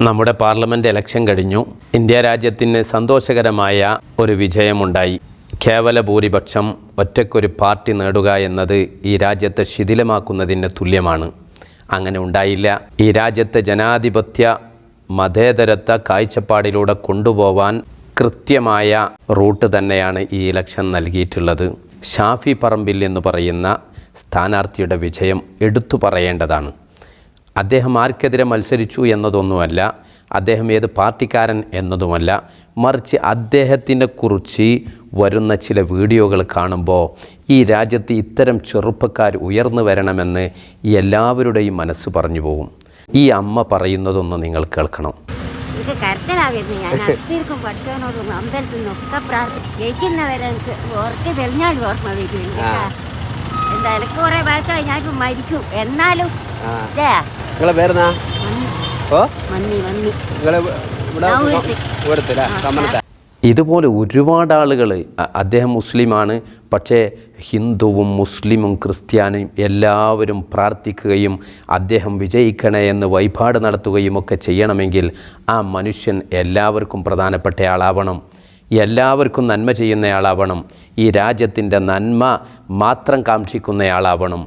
നമ്മുടെ parliament election കഴിഞ്ഞു. India രാജ്യത്തിന് സന്തോഷകരമായ ഒരു വിജയമുണ്ടായി. കേവല ഭൂരിപക്ഷം ഒറ്റക്കൊരു പാർട്ടി നേടുക എന്നത് ഈ രാജ്യത്തെ ശിഥിലമാക്കുന്നതിന് തുല്യമാണ്. അങ്ങനെ ഉണ്ടായില്ല. ഈ രാജ്യത്തെ ജനാധിപത്യ മതേതരത്വ കാഴ്ചപ്പാടിലൂടെ കൊണ്ടുപോവാൻ കൃത്യമായ റൂട്ട് തന്നെയാണ് ഈ ഇലക്ഷൻ നൽകിയിട്ടുള്ളത്. ഷാഫി പറമ്പിൽ എന്ന് പറയുന്ന സ്ഥാനാർത്ഥിയുടെ വിജയം എടുത്തു പറയേണ്ടതാണ്. അദ്ദേഹം ആർക്കെതിരെ മത്സരിച്ചു എന്നതൊന്നുമല്ല അദ്ദേഹം ഏത് പാർട്ടിക്കാരൻ എന്നതുമല്ല. മറിച്ച് അദ്ദേഹത്തിനെ കുറിച്ച് വരുന്ന ചില വീഡിയോകൾ കാണുമ്പോൾ ഈ രാജ്യത്ത് ഇത്തരം ചെറുപ്പക്കാർ ഉയർന്നു വരണമെന്ന് ഈ എല്ലാവരുടെയും മനസ്സ് പറഞ്ഞു പോകും. ഈ അമ്മ പറയുന്നതൊന്ന് നിങ്ങൾ കേൾക്കണം. ഇത് കരുത്തലായിരുന്നു ഞാൻ അടുത്തിരിക്കും പഠിച്ചവനോടും അമ്പലത്തിൽ നിന്നൊക്കെ പ്രാർത്ഥിക്കും ജയിക്കുന്നവരെ എനിക്ക് ഓർത്ത് തെളിഞ്ഞാൽ ഓർമ്മ വരും. എന്താ എനിക്ക് കുറെ വയസ്സായി ഞാനിപ്പോൾ മരിക്കും. എന്നാലും നിങ്ങളെ പേരെന്നാ? ഓ? നിങ്ങളെ ഇവിടെ ഞാൻ വീട്ടിൽ. ഇവിടുത്തെ കമ്മനത്തെ. ഇതുപോലെ ഒരുപാട് ആളുകൾ അദ്ദേഹം മുസ്ലിമാണ്. പക്ഷേ ഹിന്ദുവും മുസ്ലിമും ക്രിസ്ത്യാനിയും എല്ലാവരും പ്രാർത്ഥിക്കുകയും അദ്ദേഹം വിജയിക്കണേ എന്ന് വഴിപാട് നടത്തുകയും ഒക്കെ ചെയ്യണമെങ്കിൽ ആ മനുഷ്യൻ എല്ലാവർക്കും പ്രധാനപ്പെട്ടയാളാവണം എല്ലാവർക്കും നന്മ ചെയ്യുന്നയാളാവണം ഈ രാജ്യത്തിന്റെ നന്മ മാത്രം കാക്ഷിക്കുന്നയാളാവണം.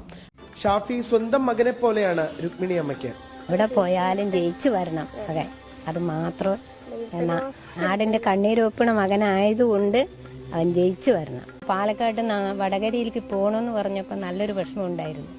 ഷാഫി സ്വന്തം മകനെ പോലെയാണ് രുക്മിണി അമ്മയ്ക്ക്. ഇവിടെ പോയാലും ജയിച്ചു വരണം അതെ അത് മാത്രം നാടിന്റെ കണ്ണീരൊപ്പിണ മകനായതുകൊണ്ട് അവൻ ജയിച്ചു വരണം. പാലക്കാട്ട് വടകരയിലേക്ക് പോകണമെന്ന് പറഞ്ഞപ്പോൾ നല്ലൊരു വിഷമം ഉണ്ടായിരുന്നു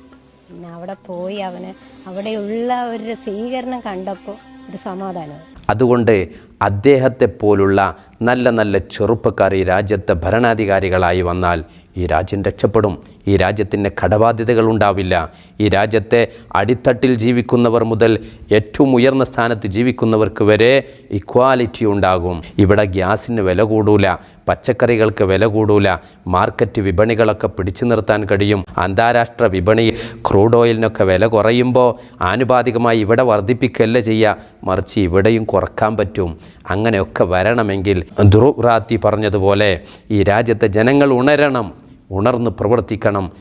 പിന്നെ അവിടെ പോയി അവന് അവിടെയുള്ള ഒരു സ്വീകരണം കണ്ടപ്പോൾ ഒരു സമാധാനം അതുകൊണ്ട് അദ്ദേഹത്തെ പോലുള്ള നല്ല നല്ല ചെറുപ്പക്കാർ ഈ രാജ്യത്തെ ഭരണാധികാരികളായി വന്നാൽ ഈ രാജ്യം രക്ഷപ്പെടും. ഈ രാജ്യത്തിന് കടബാധ്യതകൾ ഉണ്ടാവില്ല. ഈ രാജ്യത്തെ അടിത്തട്ടിൽ ജീവിക്കുന്നവർ മുതൽ ഏറ്റവും ഉയർന്ന സ്ഥാനത്ത് ജീവിക്കുന്നവർക്ക് വരെ ഇക്വാലിറ്റി ഉണ്ടാകും. ഇവിടെ ഗ്യാസിന് വില കൂടൂല പച്ചക്കറികൾക്ക് വില കൂടൂല മാർക്കറ്റ് വിപണികളൊക്കെ പിടിച്ചു നിർത്താൻ കഴിയും. അന്താരാഷ്ട്ര വിപണി ക്രൂഡ് ഓയിലിനൊക്കെ വില കുറയുമ്പോൾ ആനുപാതികമായി ഇവിടെ വർദ്ധിപ്പിക്കല്ല ചെയ്യുക. മറിച്ച് ഇവിടെയും കുറയ്ക്കാൻ പറ്റും. അങ്ങനെയൊക്കെ വരണമെങ്കിൽ ധ്രുവ്രാത്തി പറഞ്ഞതുപോലെ ഈ രാജ്യത്തെ ജനങ്ങൾ ഉണരണം ഉണർന്ന് പ്രവർത്തിക്കണം.